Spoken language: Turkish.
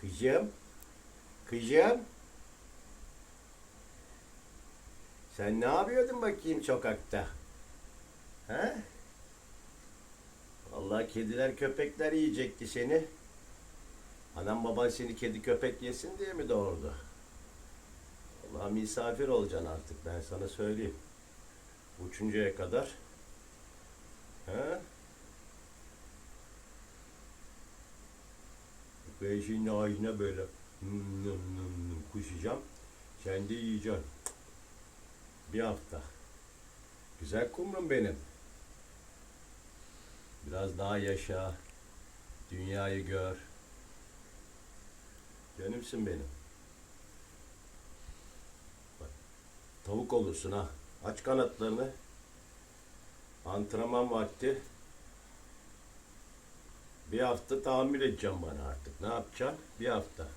Kızım. Kızım. Sen ne yapıyordun bakayım sokakta? He? Vallahi kediler köpekler yiyecekti seni. Anam baban seni kedi köpek yesin diye mi doğurdu? Vallahi misafir olacaksın artık ben sana söyleyeyim. Uçuncaya kadar. He? Ben şimdi ağzına böyle nım nım nım nım kuşacağım. Sen. Bir hafta. Güzel kumrum benim. Biraz daha yaşa. Dünyayı gör. Canımsın benim. Bak, tavuk olursun ha. Aç kanatlarını. Antrenman vakti. Bir hafta tahammül edeceğim bana artık. Ne yapacaksın? Bir hafta.